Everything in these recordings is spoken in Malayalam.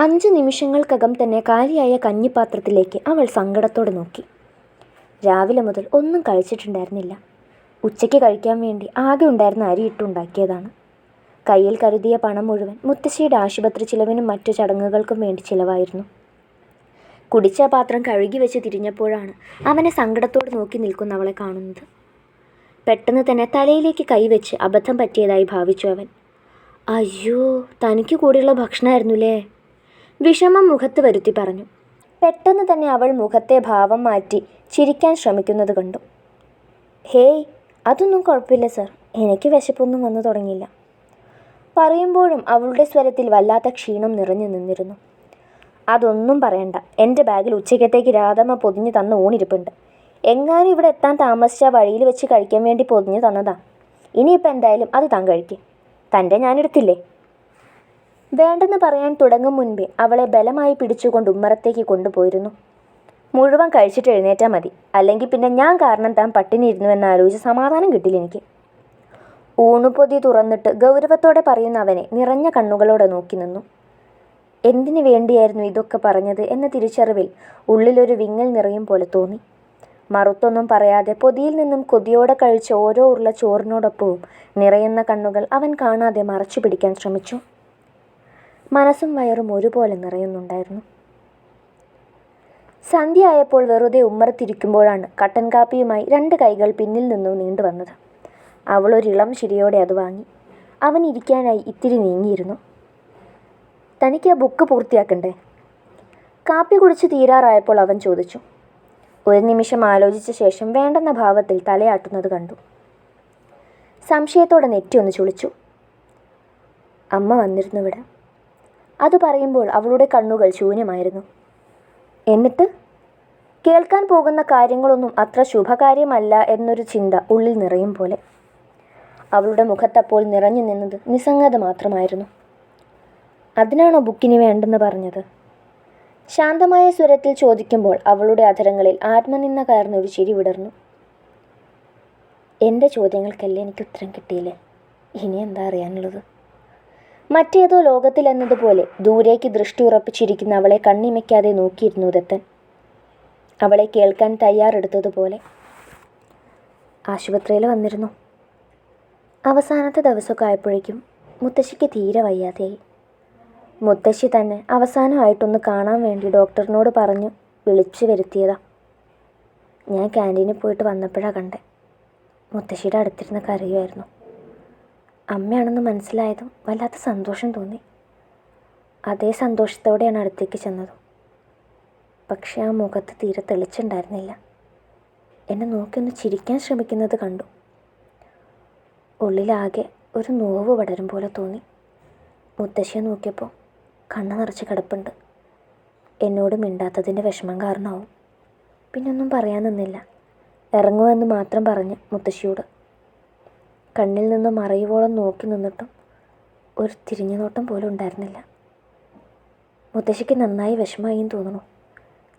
അഞ്ച് നിമിഷങ്ങൾക്കകം തന്നെ കാലിയായ കഞ്ഞിപ്പാത്രത്തിലേക്ക് അവൾ സങ്കടത്തോടെ നോക്കി. രാവിലെ മുതൽ ഒന്നും കഴിച്ചിട്ടുണ്ടായിരുന്നില്ല. ഉച്ചയ്ക്ക് കഴിക്കാൻ വേണ്ടി ആകെ ഉണ്ടായിരുന്ന അരി ഇട്ടുണ്ടാക്കിയതാണ് കയ്യിൽ കരുതിയ പണം മുഴുവൻ മുത്തശ്ശിയുടെ ആശുപത്രി ചിലവിനും മറ്റു ചടങ്ങുകൾക്കും വേണ്ടി ചിലവായിരുന്നു. കുടിച്ച പാത്രം കഴുകി വെച്ച് തിരിഞ്ഞപ്പോഴാണ് അവനെ സങ്കടത്തോട് നോക്കി നിൽക്കുന്ന അവളെ കാണുന്നത്. പെട്ടെന്ന് തന്നെ തലയിലേക്ക് കൈവച്ച് അബദ്ധം പറ്റിയതായി ഭാവിച്ചു അവൻ. അയ്യോ തനിക്ക് കൂടിയുള്ള ഭക്ഷണമായിരുന്നുല്ലേ? വിഷമം മുഖത്ത് വരുത്തി പറഞ്ഞു. പെട്ടെന്ന് തന്നെ അവൾ മുഖത്തെ ഭാവം മാറ്റി ചിരിക്കാൻ ശ്രമിക്കുന്നത് കണ്ടു. ഹേയ് അതൊന്നും കുഴപ്പമില്ല സർ. എനിക്ക് വിശപ്പൊന്നും വന്നു തുടങ്ങിയില്ല. പറയുമ്പോഴും അവളുടെ സ്വരത്തിൽ വല്ലാത്ത ക്ഷീണം നിറഞ്ഞു നിന്നിരുന്നു. അതൊന്നും പറയണ്ട. എന്റെ ബാഗിൽ ഉച്ചയ്ക്കത്തേക്ക് രാധമ്മ പൊതിഞ്ഞു തന്ന ഊണിരിപ്പുണ്ട്. എങ്ങാനും ഇവിടെ എത്താൻ താമസിച്ച വഴിയിൽ വെച്ച് കഴിക്കാൻ വേണ്ടി പൊതിഞ്ഞു തന്നതാ. ഇനിയിപ്പോൾ എന്തായാലും അത് താൻ കഴിക്കും. തന്റെ ഞാനെടുത്തില്ലേ? വേണ്ടെന്ന് പറയാൻ തുടങ്ങും മുൻപേ അവളെ ബലമായി പിടിച്ചുകൊണ്ട് ഉമ്മറത്തേക്ക് കൊണ്ടുപോയിരുന്നു. മുഴുവൻ കഴിച്ചിട്ട് എഴുന്നേറ്റാൽ മതി. അല്ലെങ്കിൽ പിന്നെ ഞാൻ കാരണം താൻ പട്ടിണിയിരുന്നു എന്നാലോചിച്ച് സമാധാനം കിട്ടില്ല എനിക്ക്. ഊണുപൊതി തുറന്നിട്ട് ഗൗരവത്തോടെ പറയുന്ന അവനെ നിറഞ്ഞ കണ്ണുകളോടെ നോക്കി നിന്നു. എന്തിനു വേണ്ടിയായിരുന്നു ഇതൊക്കെ പറഞ്ഞത് എന്ന തിരിച്ചറിവിൽ ഉള്ളിലൊരു വിങ്ങൽ നിറയും പോലെ തോന്നി. മറുത്തൊന്നും പറയാതെ പൊതിയിൽ നിന്നും കൊതിയോടെ കഴിച്ച ഓരോ ഉരുള ചോറിനോടൊപ്പവും നിറയുന്ന കണ്ണുകൾ അവൻ കാണാതെ മറച്ചു പിടിക്കാൻ ശ്രമിച്ചു. മനസ്സും വയറും ഒരുപോലെ നിറയുന്നുണ്ടായിരുന്നു. സന്ധ്യയായപ്പോൾ വെറുതെ ഉമ്മറത്തിരിക്കുമ്പോഴാണ് കട്ടൻ കാപ്പിയുമായി രണ്ട് കൈകൾ പിന്നിൽ നിന്നും നീണ്ടു വന്നത്. അവളൊരിളം ചിരിയോടെ അത് വാങ്ങി. അവൻ ഇരിക്കാനായി ഇത്തിരി നീങ്ങിയിരുന്നു. തനിക്ക് ആ ബുക്ക് പൂർത്തിയാക്കണ്ടേ? കാപ്പി കുടിച്ച് തീരാറായപ്പോൾ അവൻ ചോദിച്ചു. ഒരു നിമിഷം ആലോചിച്ച ശേഷം വേണ്ടെന്ന ഭാവത്തിൽ തലയാട്ടുന്നത് കണ്ടു. സംശയത്തോടെ നെറ്റി ഒന്ന് ചുളിച്ചു. അമ്മ വന്നിരുന്നു ഇവിടെ. അത് പറയുമ്പോൾ അവളുടെ കണ്ണുകൾ ശൂന്യമായിരുന്നു. എന്നിട്ട്? കേൾക്കാൻ പോകുന്ന കാര്യങ്ങളൊന്നും അത്ര ശുഭകാര്യമല്ല എന്നൊരു ചിന്ത ഉള്ളിൽ നിറയും പോലെ. അവളുടെ മുഖത്തപ്പോൾ നിറഞ്ഞു നിന്നത് നിസ്സംഗത മാത്രമായിരുന്നു. അതിനാണോ ബുക്കിന് വേണ്ടെന്ന് പറഞ്ഞത്? ശാന്തമായ സ്വരത്തിൽ ചോദിക്കുമ്പോൾ അവളുടെ അധരങ്ങളിൽ ആത്മനിന്ന കയർന്നൊരു ചിരി വിടർന്നു. എന്റെ ചോദ്യങ്ങൾക്കല്ലേ എനിക്ക് ഉത്തരം കിട്ടിയില്ലേ? ഇനി എന്താ അറിയാനുള്ളത്? മറ്റേതോ ലോകത്തിലെന്നതുപോലെ ദൂരേക്ക് ദൃഷ്ടി ഉറപ്പിച്ചിരിക്കുന്ന അവളെ കണ്ണിമയ്ക്കാതെ നോക്കിയിരുന്നു ദത്തൻ. അവളെ കേൾക്കാൻ തയ്യാറെടുത്തതുപോലെ. ആശുപത്രിയിൽ വന്നിരുന്നു. അവസാനത്തെ ദിവസമൊക്കെ ആയപ്പോഴേക്കും മുത്തശ്ശിക്ക് തീരെ വയ്യാതെയായി. മുത്തശ്ശി തന്നെ അവസാനമായിട്ടൊന്ന് കാണാൻ വേണ്ടി ഡോക്ടറിനോട് പറഞ്ഞു വിളിച്ചു വരുത്തിയതാ. ഞാൻ ക്യാന്റീനിൽ പോയിട്ട് വന്നപ്പോഴാണ് കണ്ടേ. മുത്തശ്ശിയുടെ അടുത്തിരുന്ന് കരയുമായിരുന്നു. അമ്മയാണെന്ന് മനസ്സിലായതും വല്ലാത്ത സന്തോഷം തോന്നി. അതേ സന്തോഷത്തോടെയാണ് അടുത്തേക്ക് ചെന്നതും. പക്ഷേ ആ മുഖത്ത് തീരെ തെളിച്ചുണ്ടായിരുന്നില്ല. എന്നെ നോക്കിയൊന്ന് ചിരിക്കാൻ ശ്രമിക്കുന്നത് കണ്ടു. ഉള്ളിലാകെ ഒരു നോവ് പടരും പോലെ തോന്നി. മുത്തശ്ശിയെ നോക്കിയപ്പോൾ കണ്ണ് നിറച്ച് കിടപ്പുണ്ട്. എന്നോട് മിണ്ടാത്തതിന്റെ വിഷമം കാരണമാവും. പിന്നെ ഒന്നും പറയാൻ നിന്നില്ല. ഇറങ്ങുമെന്ന് മാത്രം പറഞ്ഞ് മുത്തശ്ശിയോട് കണ്ണിൽ നിന്നും മറയുവോളം നോക്കി നിന്നിട്ടും ഒരു തിരിഞ്ഞു നോട്ടം പോലും ഉണ്ടായിരുന്നില്ല. മുത്തശ്ശിക്ക് നന്നായി വിഷമായും തോന്നുന്നു.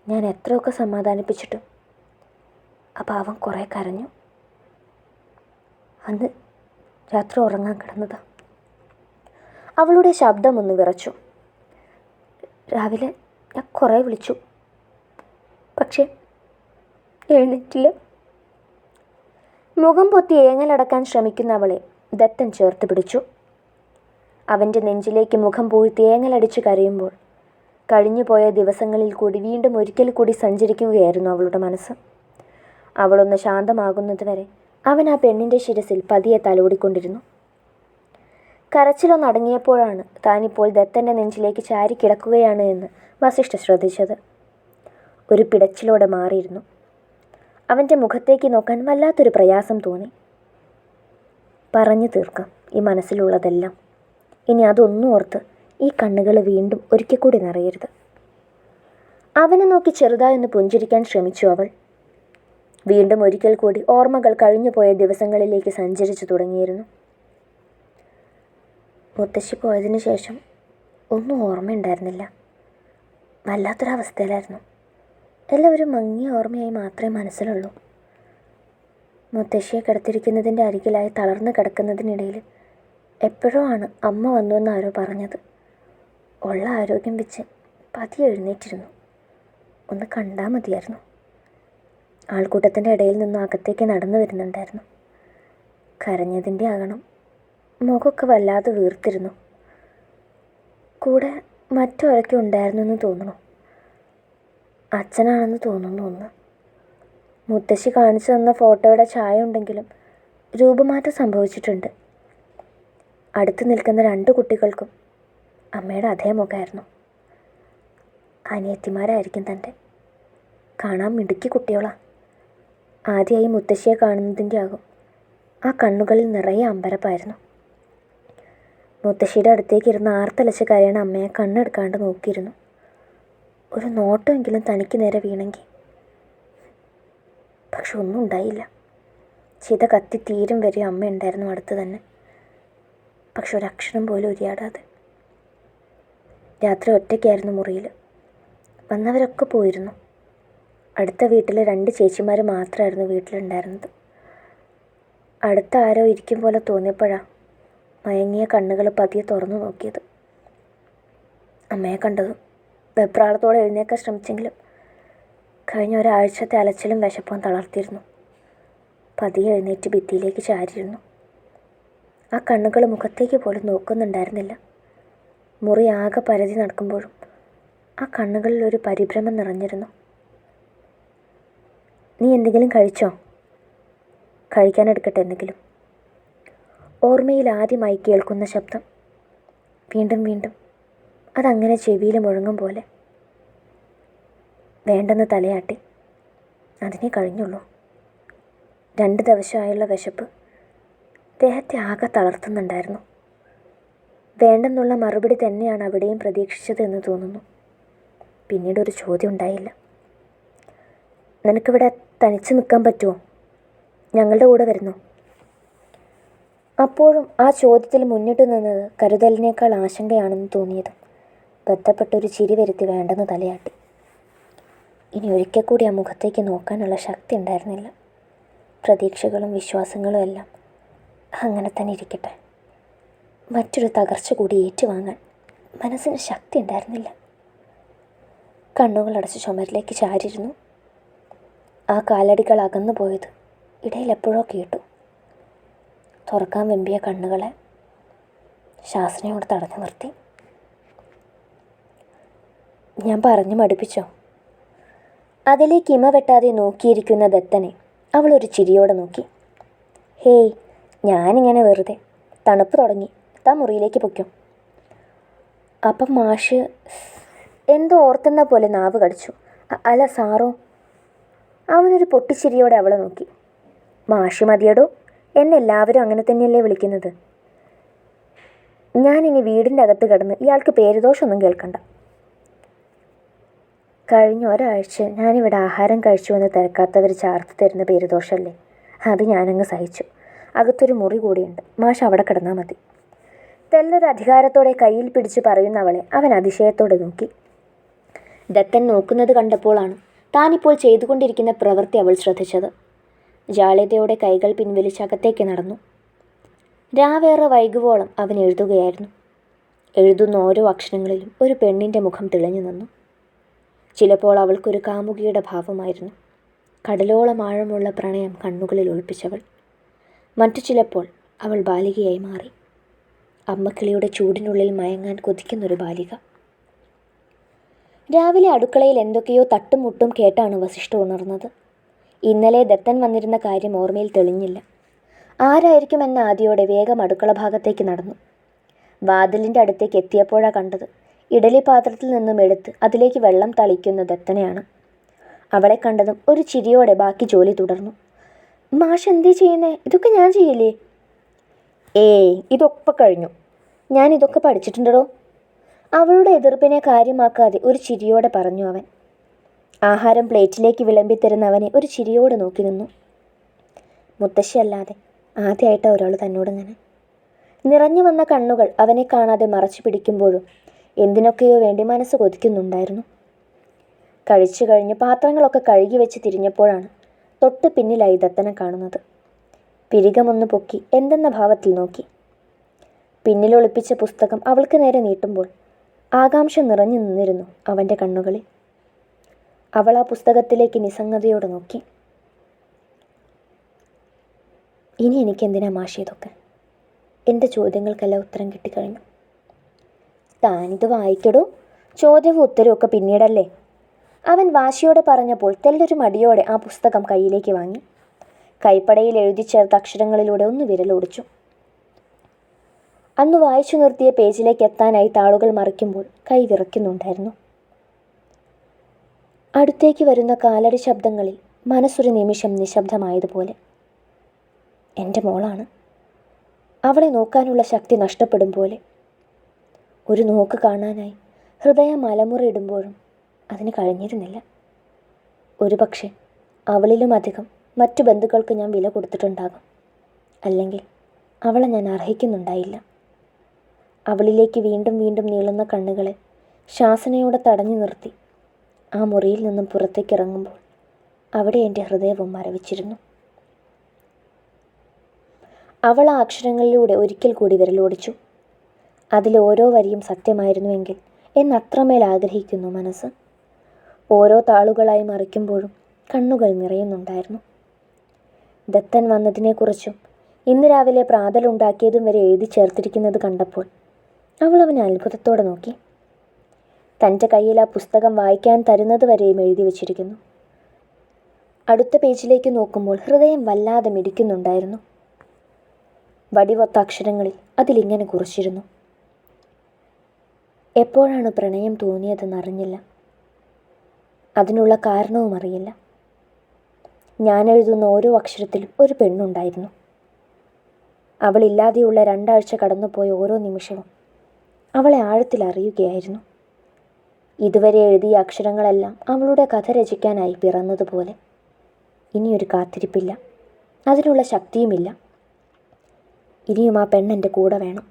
ഞാൻ എത്രയൊക്കെ സമാധാനിപ്പിച്ചിട്ടും. അപ്പോൾ അവൻ കുറേ കരഞ്ഞു. അന്ന് രാത്രി ഉറങ്ങാൻ കിടന്നത്. അവളുടെ ശബ്ദം ഒന്ന് വിറച്ചു. രാവിലെ ഞാൻ കുറേ വിളിച്ചു. പക്ഷേ എഴുന്നേറ്റില്ല. മുഖം പൊത്തി ഏങ്ങലടക്കാൻ ശ്രമിക്കുന്ന അവളെ ദത്തൻ ചേർത്ത് പിടിച്ചു. അവന്റെ നെഞ്ചിലേക്ക് മുഖം പൂഴ്ത്തി ഏങ്ങലടിച്ച് കരയുമ്പോൾ കഴിഞ്ഞുപോയ ദിവസങ്ങളിൽ കൂടി വീണ്ടും ഒരിക്കൽ കൂടി സഞ്ചരിക്കുകയായിരുന്നു അവളുടെ മനസ്സ്. അവളൊന്ന് ശാന്തമാകുന്നതുവരെ അവൻ ആ പെണ്ണിന്റെ ശിരസിൽ പതിയെ തലോടിക്കൊണ്ടിരുന്നു. കരച്ചിലൊന്നടങ്ങിയപ്പോഴാണ് താനിപ്പോൾ ദത്തന്റെ നെഞ്ചിലേക്ക് ചാരി കിടക്കുകയാണ് എന്ന് വസിഷ്ഠ ശ്രദ്ധിച്ചത്. ഒരു പിടച്ചിലോടെ മാറിയിരുന്നു. അവന്റെ മുഖത്തേക്ക് നോക്കാൻ വല്ലാത്തൊരു പ്രയാസം തോന്നി. പറഞ്ഞു തീർക്കാം ഈ മനസ്സിലുള്ളതെല്ലാം. ഇനി അതൊന്നും ഓർത്ത് ഈ കണ്ണുകൾ വീണ്ടും ഒരിക്കൽ കൂടി നിറയരുത്. അവനെ നോക്കി ചെറുതായൊന്ന് പുഞ്ചിരിക്കാൻ ശ്രമിച്ചു അവൾ. വീണ്ടും ഒരിക്കൽ കൂടി ഓർമ്മകൾ കഴിഞ്ഞുപോയ ദിവസങ്ങളിലേക്ക് സഞ്ചരിച്ചു തുടങ്ങിയിരുന്നു. മുത്തശ്ശി പോയതിനു ശേഷം ഒന്നും ഓർമ്മയുണ്ടായിരുന്നില്ല. വല്ലാത്തൊരവസ്ഥയിലായിരുന്നു. എല്ലാം ഒരു മങ്ങിയ ഓർമ്മയായി മാത്രമേ മനസ്സിലുള്ളൂ. മുത്തശ്ശിയെ കിടത്തിരിക്കുന്നതിന്റെ അരികിലായി തളർന്നു കിടക്കുന്നതിനിടയിൽ എപ്പോഴോ ആണ് അമ്മ വന്നു എന്ന് ആരോ പറഞ്ഞത്. ഉള്ള ആരോഗ്യം വെച്ച് പതിയെ എഴുന്നേറ്റിരുന്നു. ഒന്ന് കണ്ടാൽ മതിയായിരുന്നു. ആൾക്കൂട്ടത്തിന്റെ ഇടയിൽ നിന്നും അകത്തേക്ക് നടന്നു വരുന്നുണ്ടായിരുന്നു. കരഞ്ഞതിന്റെ ആകണം മുഖമൊക്കെ വല്ലാതെ വീർത്തിരുന്നു. കൂടെ മറ്റൊരൊക്കെ ഉണ്ടായിരുന്നു എന്ന് തോന്നുന്നു. അച്ഛനാണെന്ന് തോന്നുന്നു. ഒന്ന് മുത്തശ്ശി കാണിച്ചു തന്ന ഫോട്ടോയുടെ ഛായ ഉണ്ടെങ്കിലും രൂപമാറ്റം സംഭവിച്ചിട്ടുണ്ട്. അടുത്ത് നിൽക്കുന്ന രണ്ട് കുട്ടികൾക്കും അമ്മയുടെ അതേ മുഖമായിരുന്നു അനിയത്തിമാരായിരിക്കും തന്റെ. കാണാൻ മിടുക്കി കുട്ടികളാ. ആദ്യമായി മുത്തശ്ശിയെ കാണുന്നതിന്റെ ആകും ആ കണ്ണുകളിൽ നിറയെ അമ്പരപ്പായിരുന്നു. മുത്തശ്ശിയുടെ അടുത്തേക്ക് ഇരുന്ന് ആർത്തലച്ച് കരയണ അമ്മയെ കണ്ണെടുക്കാണ്ട് നോക്കിയിരുന്നു. ഒരു നോട്ടമെങ്കിലും തനിക്ക് നേരെ വീണെങ്കിൽ പക്ഷെ ഒന്നും ഉണ്ടായില്ല. ചിത കത്തി തീരും വരെ അമ്മ ഉണ്ടായിരുന്നു അടുത്ത് തന്നെ. പക്ഷെ ഒരക്ഷരം പോലും ഉരിയാടാതെ. രാത്രി ഒറ്റയ്ക്കായിരുന്നു മുറിയിൽ വന്നവരൊക്കെ പോയിരുന്നു. അടുത്ത വീട്ടിലെ രണ്ട് ചേച്ചിമാർ മാത്രമായിരുന്നു വീട്ടിലുണ്ടായിരുന്നത്. അടുത്ത ആരോ ഇരിക്കും പോലെ തോന്നിയപ്പോഴാണ് മയങ്ങിയ കണ്ണുകൾ പതിയെ തുറന്നു നോക്കിയത്. അമ്മയെ കണ്ടതും വെപ്രാളത്തോടെ എഴുന്നേക്കാൻ ശ്രമിച്ചെങ്കിലും കഴിഞ്ഞ ഒരാഴ്ചത്തെ അലച്ചിലും വിശപ്പും തളർത്തിയിരുന്നു. പതിയെ എഴുന്നേറ്റ് ഭിത്തിയിലേക്ക് ചാരിയിരുന്നു. ആ കണ്ണുകൾ മുഖത്തേക്ക് പോലും നോക്കുന്നുണ്ടായിരുന്നില്ല. മുറി ആകെ പരതി നടക്കുമ്പോഴും ആ കണ്ണുകളിൽ ഒരു പരിഭ്രമം നിറഞ്ഞിരുന്നു. നീ എന്തെങ്കിലും കഴിച്ചോ? കഴിക്കാനെടുക്കട്ടെ എന്തെങ്കിലും. ഓർമ്മയിൽ ആദ്യമായി കേൾക്കുന്ന ശബ്ദം വീണ്ടും വീണ്ടും അതങ്ങനെ ചെവിയിൽ മുഴങ്ങും പോലെ. വേണ്ടെന്ന് തലയാട്ടി. അതിനെ കഴിഞ്ഞുള്ളൂ. രണ്ട് ദിവസമായുള്ള വിശപ്പ് ദേഹത്തെ ആകെ തളർത്തുന്നുണ്ടായിരുന്നു. വേണ്ടെന്നുള്ള മറുപടി തന്നെയാണ് അവിടെയും പ്രതീക്ഷിച്ചത് എന്ന് തോന്നുന്നു. പിന്നീട് ഒരു ചോദ്യം ഉണ്ടായില്ല. നിനക്കിവിടെ തനിച്ച് നിൽക്കാൻ പറ്റുമോ? ഞങ്ങളുടെ കൂടെ വരുന്നു. അപ്പോഴും ആ ചോദ്യത്തിൽ മുന്നിട്ട് നിന്നത് കരുതലിനേക്കാൾ ആശങ്കയാണെന്ന് തോന്നിയത്. ബന്ധപ്പെട്ടൊരു ചിരി വരുത്തി വേണ്ടെന്ന് തലയാട്ടി. ഇനി ഒരിക്കൽ കൂടി ആ മുഖത്തേക്ക് നോക്കാനുള്ള ശക്തി ഉണ്ടായിരുന്നില്ല. പ്രതീക്ഷകളും വിശ്വാസങ്ങളും എല്ലാം അങ്ങനെ തന്നെ ഇരിക്കട്ടെ. മറ്റൊരു തകർച്ച കൂടി ഏറ്റുവാങ്ങാൻ മനസ്സിന് ശക്തി ഉണ്ടായിരുന്നില്ല. കണ്ണുകളടച്ച് ചുമരിലേക്ക് ചാരിയിരുന്നു. ആ കാലടികൾ അകന്നു പോയത് ഇടയിൽ എപ്പോഴോ കേട്ടു. തുറക്കാൻ വെമ്പിയ കണ്ണുകളെ ശാസനയോട് തടഞ്ഞു നിർത്തി. ഞാൻ പറഞ്ഞു മടുപ്പിച്ചോ? അതിലേക്ക് ഇമ വെട്ടാതെ നോക്കിയിരിക്കുന്ന ദത്തനെ അവൾ ഒരു ചിരിയോടെ നോക്കി. ഹേയ് ഞാനിങ്ങനെ വെറുതെ. തണുപ്പ് തുടങ്ങി. താ മുറിയിലേക്ക് പൊയ്ക്കും. അപ്പം മാഷ് എന്തോ ഓർത്തുന്ന പോലെ നാവ് കടിച്ചു. "അ- അല്ല സാറോ. അവനൊരു പൊട്ടിച്ചിരിയോടെ അവളെ നോക്കി. മാഷ് മതിയടോ. എന്നെ എല്ലാവരും അങ്ങനെ തന്നെയല്ലേ വിളിക്കുന്നത്? ഞാനിനി വീടിന്റെ അകത്ത് കിടന്ന് ഇയാൾക്ക് പേരുദോഷമൊന്നും കേൾക്കണ്ട. കഴിഞ്ഞ ഒരാഴ്ച ഞാനിവിടെ ആഹാരം കഴിച്ചുവെന്ന് തിരക്കാത്തവർ ചാർത്ത് തരുന്ന പേരുദോഷമല്ലേ അത് ഞാനങ്ങ് സഹിച്ചു. അകത്തൊരു മുറി കൂടിയുണ്ട്. മാഷ് അവിടെ കിടന്നാൽ മതി. തെല്ലൊരു അധികാരത്തോടെ കയ്യിൽ പിടിച്ച് പറയുന്നവളെ അവൻ അതിശയത്തോടെ നോക്കി. ദത്തൻ നോക്കുന്നത് കണ്ടപ്പോഴാണ് താനിപ്പോൾ ചെയ്തുകൊണ്ടിരിക്കുന്ന പ്രവൃത്തി അവൾ ശ്രദ്ധിച്ചത്. ജാളിതയുടെ കൈകൾ പിൻവലിച്ച് അകത്തേക്ക് നടന്നു. രാവേറെ വൈകുവോളം അവൻ എഴുതുകയായിരുന്നു. എഴുതുന്ന ഓരോ അക്ഷരങ്ങളിലും ഒരു പെണ്ണിന്റെ മുഖം തെളിഞ്ഞു നിന്നു. ചിലപ്പോൾ അവൾക്കൊരു കാമുകിയുടെ ഭാവമായിരുന്നു. കടലോളം ആഴമുള്ള പ്രണയം കണ്ണുകളിൽ ഒളിപ്പിച്ചവൾ. മറ്റു ചിലപ്പോൾ അവൾ ബാലികയായി മാറി. അമ്മക്കിളിയുടെ ചൂടിനുള്ളിൽ മയങ്ങാൻ കൊതിക്കുന്നൊരു ബാലിക. രാവിലെ അടുക്കളയിൽ എന്തൊക്കെയോ തട്ടുമുട്ടും കേട്ടാണ് വസിഷ്ഠ ഉണർന്നത്. ഇന്നലെ ദത്തൻ വന്നിരുന്ന കാര്യം ഓർമ്മയിൽ തെളിഞ്ഞില്ല. ആരായിരിക്കുമെന്ന ആദിയോടെ വേഗം അടുക്കള ഭാഗത്തേക്ക് നടന്നു. വാതിലിന്റെ അടുത്തേക്ക് എത്തിയപ്പോഴാണ് കണ്ടത് ഇഡലി പാത്രത്തിൽ നിന്നും എടുത്ത് അതിലേക്ക് വെള്ളം തളിക്കുന്ന ദത്തനെയാണ്. അവളെ കണ്ടതും ഒരു ചിരിയോടെ ബാക്കി ജോലി തുടർന്നു. മാഷ് എന്തേ ചെയ്യുന്നേ? ഇതൊക്കെ ഞാൻ ചെയ്യില്ലേ? ഏയ് ഇതൊക്കെ കഴിഞ്ഞു. ഞാൻ ഇതൊക്കെ പഠിച്ചിട്ടുണ്ടോ അവളുടെ എതിർപ്പിനെ കാര്യമാക്കാതെ ഒരു ചിരിയോടെ പറഞ്ഞു അവൻ. ആഹാരം പ്ലേറ്റിലേക്ക് വിളമ്പി തരുന്നവനെ ഒരു ചിരിയോടെ നോക്കി നിന്നു. മുത്തശ്ശി അല്ലാതെ ആദ്യമായിട്ടാണ് ഒരാൾ തന്നോടിങ്ങനെ നിറഞ്ഞു വന്ന കണ്ണുകൾ അവനെ കാണാതെ മറച്ചു പിടിക്കുമ്പോഴും എന്തിനൊക്കെയോ വേണ്ടി മനസ്സ് കൊതിക്കുന്നുണ്ടായിരുന്നു. കഴിച്ചു കഴിഞ്ഞ് പാത്രങ്ങളൊക്കെ കഴുകി വെച്ച് തിരിഞ്ഞപ്പോഴാണ് തൊട്ട് പിന്നിലായി ദത്തനെ കാണുന്നത്. പിരികമൊന്ന് പൊക്കി എന്തെന്ന ഭാവത്തിൽ നോക്കി. പിന്നിലൊളിപ്പിച്ച പുസ്തകം അവൾക്ക് നേരെ നീട്ടുമ്പോൾ ആകാംക്ഷ നിറഞ്ഞു നിന്നിരുന്നു അവന്റെ കണ്ണുകളിൽ. അവൾ ആ പുസ്തകത്തിലേക്ക് നിസ്സംഗതയോടെ നോക്കി. ഇനി എനിക്കെന്തിനാ മാഷിയതൊക്കെ എന്റെ ചോദ്യങ്ങൾക്കെല്ലാം ഉത്തരം കിട്ടിക്കഴിഞ്ഞു. താനിത് വായിക്കടോ? ചോദ്യവും ഉത്തരവും പിന്നീടല്ലേ? അവൻ വാശിയോടെ പറഞ്ഞപ്പോൾ തെല്ലൊരു മടിയോടെ ആ പുസ്തകം കയ്യിലേക്ക് വാങ്ങി. കൈപ്പടയിൽ എഴുതി ചേർത്ത അക്ഷരങ്ങളിലൂടെ ഒന്ന് വിരലോടിച്ചു അന്ന് വായിച്ചു നിർത്തിയ പേജിലേക്ക് എത്താനായി താളുകൾ മറിക്കുമ്പോൾ കൈ വിറയ്ക്കുന്നുണ്ടായിരുന്നു. അടുത്തേക്ക് വരുന്ന കാലടി ശബ്ദങ്ങളിൽ മനസ്സൊരു നിമിഷം നിശബ്ദമായതുപോലെ. എന്റെ മോളാണ്. അവളെ നോക്കാനുള്ള ശക്തി നഷ്ടപ്പെടും പോലെ ഒരു നോക്ക് കാണാനായി. ഹൃദയം മലമുറയിടുമ്പോഴും അതിന് കഴിഞ്ഞിരുന്നില്ല. ഒരുപക്ഷെ അവളിലും അധികം മറ്റു ബന്ധുക്കൾക്ക് ഞാൻ വില കൊടുത്തിട്ടുണ്ടാകും. അല്ലെങ്കിൽ അവളെ ഞാൻ അർഹിക്കുന്നുണ്ടായില്ല. അവളിലേക്ക് വീണ്ടും വീണ്ടും നീളുന്ന കണ്ണുകളെ ശാസനയോടെ തടഞ്ഞു നിർത്തി ആ മുറിയിൽ നിന്നും പുറത്തേക്ക് ഇറങ്ങുമ്പോൾ അവിടെ എന്റെ ഹൃദയവും മരവിച്ചിരുന്നു. അവൾ ആ അക്ഷരങ്ങളിലൂടെ ഒരിക്കൽ കൂടി വിരലോടിച്ചു. അതിലെ ഓരോ വരിയും സത്യമായിരുന്നുവെങ്കിൽ എന്നത്രമേൽ ആഗ്രഹിക്കുന്നു മനസ്സ്. ഓരോ താളുകളായി മറിക്കുമ്പോഴും കണ്ണുകൾ നിറയുന്നുണ്ടായിരുന്നു. ദത്തൻ വന്നതിനെക്കുറിച്ചും ഇന്ന് രാവിലെ പ്രാതലുണ്ടാക്കിയതും വരെ എഴുതി ചേർത്തിരിക്കുന്നത് കണ്ടപ്പോൾ അവൾ അവനെ അത്ഭുതത്തോടെ നോക്കി. തന്റെ കയ്യിൽ ആ പുസ്തകം വായിക്കാൻ തരുന്നത് വരെയും എഴുതി വച്ചിരിക്കുന്നു. അടുത്ത പേജിലേക്ക് നോക്കുമ്പോൾ ഹൃദയം വല്ലാതെ മിടിക്കുന്നുണ്ടായിരുന്നു. വടിവൊത്ത അക്ഷരങ്ങളിൽ അതിലിങ്ങനെ കുറിച്ചിരുന്നു. എപ്പോഴാണ് പ്രണയം തോന്നിയതെന്നറിഞ്ഞില്ല അതിനുള്ള കാരണവും അറിയില്ല. ഞാൻ എഴുതുന്ന ഓരോ അക്ഷരത്തിലും ഒരു പെണ്ണുണ്ടായിരുന്നു. അവളില്ലാതെയുള്ള രണ്ടാഴ്ച കടന്നുപോയ ഓരോ നിമിഷവും അവളെ ആഴത്തിൽ അറിയുകയായിരുന്നു. ഇതുവരെ എഴുതിയ അക്ഷരങ്ങളെല്ലാം അവളുടെ കഥ രചിക്കാനായി പിറന്നതുപോലെ. ഇനിയൊരു കാത്തിരിപ്പില്ല. അതിനുള്ള ശക്തിയുമില്ല. ഇനിയും ആ പെണ്ണെന്റെ കൂടെ വേണം.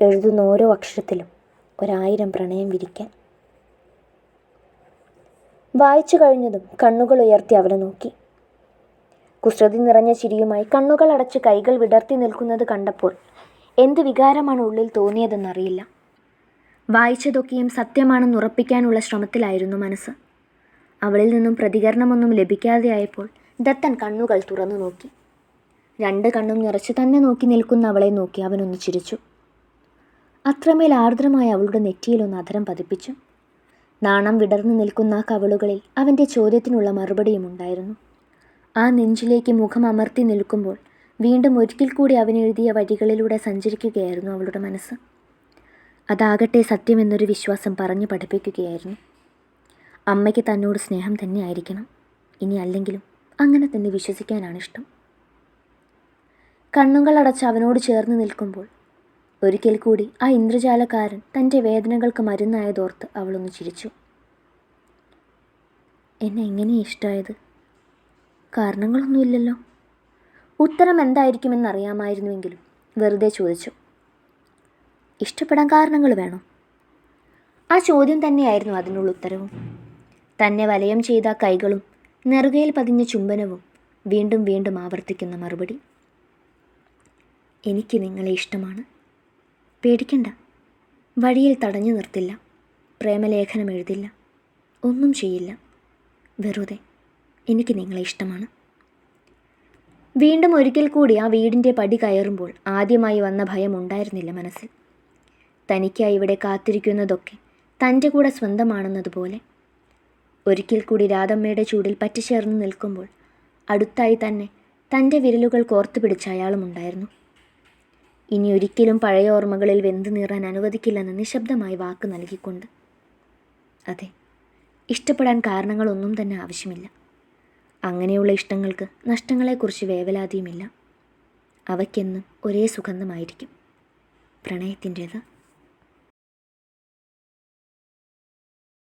എഴുതുന്ന ഓരോ അക്ഷരത്തിലും ഒരായിരം പ്രണയം വിരിക്കാൻ. വായിച്ചു കഴിഞ്ഞതും കണ്ണുകൾ ഉയർത്തി അവനെ നോക്കി. കുസൃതി നിറഞ്ഞ ചിരിയുമായി കണ്ണുകൾ അടച്ച് കൈകൾ വിടർത്തി നിൽക്കുന്നത് കണ്ടപ്പോൾ എന്ത് വികാരമാണ് ഉള്ളിൽ തോന്നിയതെന്നറിയില്ല. വായിച്ചതൊക്കെയും സത്യമാണെന്ന് ഉറപ്പിക്കാനുള്ള ശ്രമത്തിലായിരുന്നു മനസ്സ്. അവളിൽ നിന്നും പ്രതികരണമൊന്നും ലഭിക്കാതെയായപ്പോൾ ദത്തൻ കണ്ണുകൾ തുറന്നു നോക്കി. രണ്ട് കണ്ണും നിറച്ച് തന്നെ നോക്കി നിൽക്കുന്ന അവളെ നോക്കി അവനൊന്ന് ചിരിച്ചു. അത്രമേൽ ആർദ്രമായ അവളുടെ നെറ്റിയിലൊന്ന് അധരം പതിപ്പിച്ചു. നാണം വിടർന്നു നിൽക്കുന്ന ആ കവളുകളിൽ അവന്റെ ചോദ്യത്തിനുള്ള മറുപടിയും ഉണ്ടായിരുന്നു. ആ നെഞ്ചിലേക്ക് മുഖം അമർത്തി നിൽക്കുമ്പോൾ വീണ്ടും ഒരിക്കൽ കൂടി അവൻ എഴുതിയ വഴികളിലൂടെ സഞ്ചരിക്കുകയായിരുന്നു അവളുടെ മനസ്സ്. അതാകട്ടെ സത്യമെന്നൊരു വിശ്വാസം പറഞ്ഞു പഠിപ്പിക്കുകയായിരുന്നു. അമ്മയ്ക്ക് തന്നോട് സ്നേഹം തന്നെ ആയിരിക്കണം. ഇനി അല്ലെങ്കിലും അങ്ങനെ തന്നെ വിശ്വസിക്കാനാണ് ഇഷ്ടം. കണ്ണുകൾ അടച്ച് അവനോട് ചേർന്ന് നിൽക്കുമ്പോൾ ഒരിക്കൽ കൂടി ആ ഇന്ദ്രജാലക്കാരൻ തന്റെ വേദനകൾക്ക് മരുന്നായതോർത്ത് അവളൊന്ന് ചിരിച്ചു. എന്നെ എങ്ങനെ ഇഷ്ടമായത് കാരണങ്ങളൊന്നുമില്ലല്ലോ. ഉത്തരം എന്തായിരിക്കുമെന്നറിയാമായിരുന്നുവെങ്കിലും വെറുതെ ചോദിച്ചു. ഇഷ്ടപ്പെടാൻ കാരണങ്ങൾ വേണം? ആ ചോദ്യം തന്നെയായിരുന്നു അതിനുള്ള ഉത്തരവും. തന്നെ വലയം ചെയ്ത കൈകളും നെറുകയിൽ പതിഞ്ഞ ചുംബനവും വീണ്ടും വീണ്ടും ആവർത്തിക്കുന്ന മറുപടി. എനിക്ക് നിങ്ങളെ ഇഷ്ടമാണ്. പേടിക്കണ്ട. വഴിയിൽ തടഞ്ഞു നിർത്തില്ല. പ്രേമലേഖനം എഴുതില്ല. ഒന്നും ചെയ്യില്ല. വെറുതെ. എനിക്ക് നിങ്ങളെ ഇഷ്ടമാണ്. വീണ്ടും ഒരിക്കൽ കൂടി ആ വീടിന്റെ പടി കയറുമ്പോൾ ആദ്യമായി വന്ന ഭയം ഉണ്ടായിരുന്നില്ല മനസ്സിൽ. തനിക്കായി ഇവിടെ കാത്തിരിക്കുന്നതൊക്കെ തന്റെ കൂടെ സ്വന്തമാണെന്നതുപോലെ. ഒരിക്കൽ കൂടി രാധമ്മയുടെ ചൂടിൽ പറ്റിച്ചേർന്ന് നിൽക്കുമ്പോൾ അടുത്തായി തന്നെ തന്റെ വിരലുകൾ കോർത്തു പിടിച്ച അയാളുമുണ്ടായിരുന്നു. ഇനി ഒരിക്കലും പഴയ ഓർമ്മകളിൽ വെന്തു നീറാൻ അനുവദിക്കില്ലെന്ന് നിശബ്ദമായി വാക്ക് നൽകിക്കൊണ്ട്. അതെ ഇഷ്ടപ്പെടാൻ കാരണങ്ങളൊന്നും തന്നെ ആവശ്യമില്ല. അങ്ങനെയുള്ള ഇഷ്ടങ്ങൾക്ക് നഷ്ടങ്ങളെക്കുറിച്ച് വേവലാതിയുമില്ല. അവയ്ക്കെന്നും ഒരേ സുഗന്ധമായിരിക്കും. പ്രണയത്തിന്റേത്.